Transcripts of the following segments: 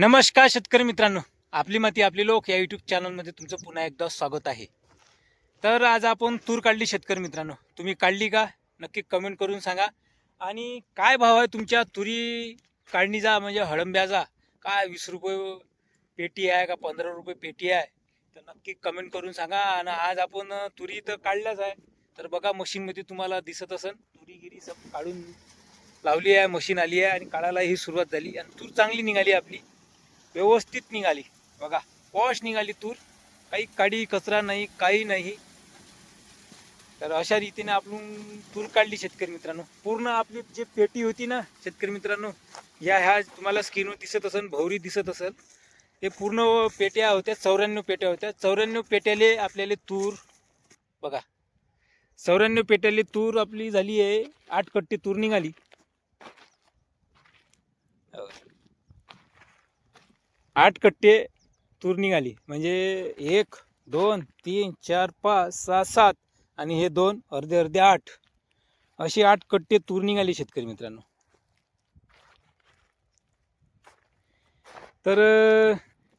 नमस्कार शेतकरी मित्रांनो. आपली माती आपली लोक या यूट्यूब चॅनलमध्ये तुमचं पुन्हा एकदा स्वागत आहे. तर आज आपण तूर काढली शेतकरी मित्रांनो. तुम्ही काढली का? नक्की कमेंट करून सांगा. आणि काय भाव आहे तुमच्या तुरी काढणीचा म्हणजे हळंब्याचा? काय वीस रुपये पेटी आहे का पंधरा रुपये पेटी आहे? तर नक्की कमेंट करून सांगा. आणि आज आपण तुरी तर काढल्याच आहे. तर बघा मशीनमध्ये तुम्हाला दिसत असेल तुरी गिरी सब काढून लावली आहे मशीन आली आहे आणि काढायला ही सुरुवात झाली. आणि तूर चांगली निघाली आपली. व्यवस्थित निघाली. बघा पॉश निघाली तूर. काही काडी कचरा नाही काही नाही. तर अशा रीतीने आपण तूर काढली शेतकरी मित्रांनो. पूर्ण आपली जे पेटी होती ना शेतकरी मित्रांनो या ह्या तुम्हाला स्किनवर दिसत असेल भवरी दिसत असेल. ते पूर्ण पेट्या होत्या चौऱ्याण्णव पेट्या होत्या. चौऱ्याण्णव पेट्याले आपल्याला तूर बघा. चौऱ्याण्णव पेट्याले तूर आपली झाली आहे आठ कट्टी तूर निघाली. आठ कट्टे तूर निघाली. म्हणजे एक दोन तीन चार पाच सहा सात आणि हे दोन अर्धे अर्धे आठ. अशी आठ कट्टे तूर निघाली शेतकरी मित्रांनो. तर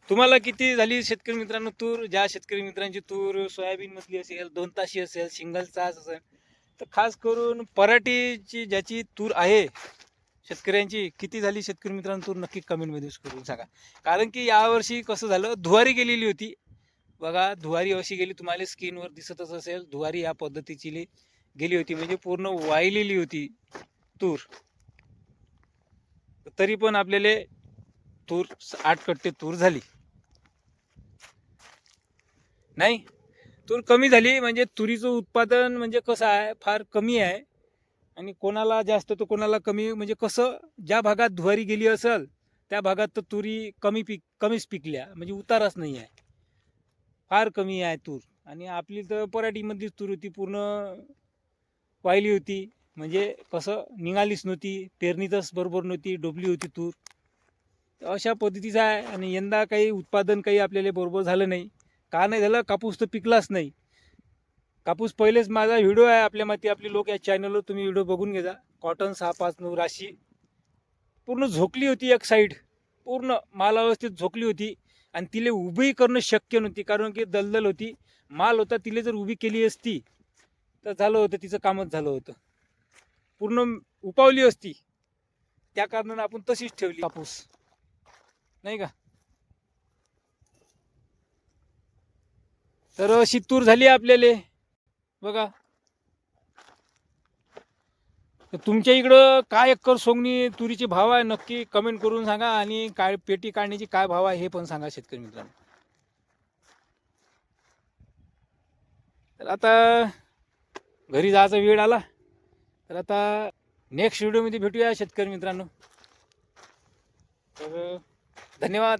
तुम्हाला किती झाली शेतकरी मित्रांनो तूर? ज्या शेतकरी मित्रांची तूर सोयाबीन मधली असेल दोन ताशी असेल सिंगल तास असेल तर खास करून पराठीची ज्याची तूर आहे शेतकऱ्यांची किती झाली शेतकरी मित्रांनो तूर नक्की कमेंटमध्ये करून सांगा. कारण की यावर्षी कसं झालं धुवारी गेलेली होती. बघा धुवारी अशी गेली तुम्हाला स्क्रीनवर दिसतच असेल धुवारी या पद्धतीची गेली होती. म्हणजे पूर्ण वाहिलेली होती तूर. तरी पण आपल्याला तूर आठ कट्टे तूर झाली. नाही? तूर कमी झाली म्हणजे तुरीचं उत्पादन म्हणजे कसं आहे? फार कमी आहे. आणि कोणाला जास्त तर कोणाला कमी म्हणजे कसं ज्या भागात धुवारी गेली असेल त्या भागात तर तुरी कमी पिक कमीच पिकल्या. म्हणजे उतारच नाही आहे. फार कमी आहे तूर. आणि आपली तर पराठीमधलीच तूर होती पूर्ण वाहिली होती. म्हणजे कसं निघालीच नव्हती पेरणीतच बरोबर नव्हती डोबली होती तूर. अशा पद्धतीचं आहे. आणि यंदा काही उत्पादन काही आपल्याला बरोबर झालं नाही. का नाही झालं? कापूस तर पिकलाच नाही. कापूस पहिलेच माझा व्हिडिओ आहे आपल्या माती आपली लोक या चॅनलवर तुम्ही व्हिडिओ बघून घेजा. कॉटन सहा पाच नऊ राशी. पूर्ण झोकली होती एक साईड पूर्ण माल अवस्थेत झोकली होती. आणि तिला उभी करणं शक्य नव्हती कारण की दलदल होती. माल होता तिला जर उभी केली असती तर झालं होतं तिचं कामच झालं होतं. पूर्ण उपावली असती. त्या कारणानं आपण तशीच ठेवली. कापूस. नाही का? तर अशी तूर झाली आपल्याला. बघा. तुमच्या इकडं काय एकर सोंगणी तुरीचे भाव आहे नक्की कमेंट करून सांगा आणि काय पेटी काढण्याची काय भाव आहे हे पण सांगा शेतकरी मित्रांनो. तर आता घरी जायचा वेळ आला. तर आता नेक्स्ट व्हिडिओमध्ये भेटूया शेतकरी मित्रांनो. तर धन्यवाद.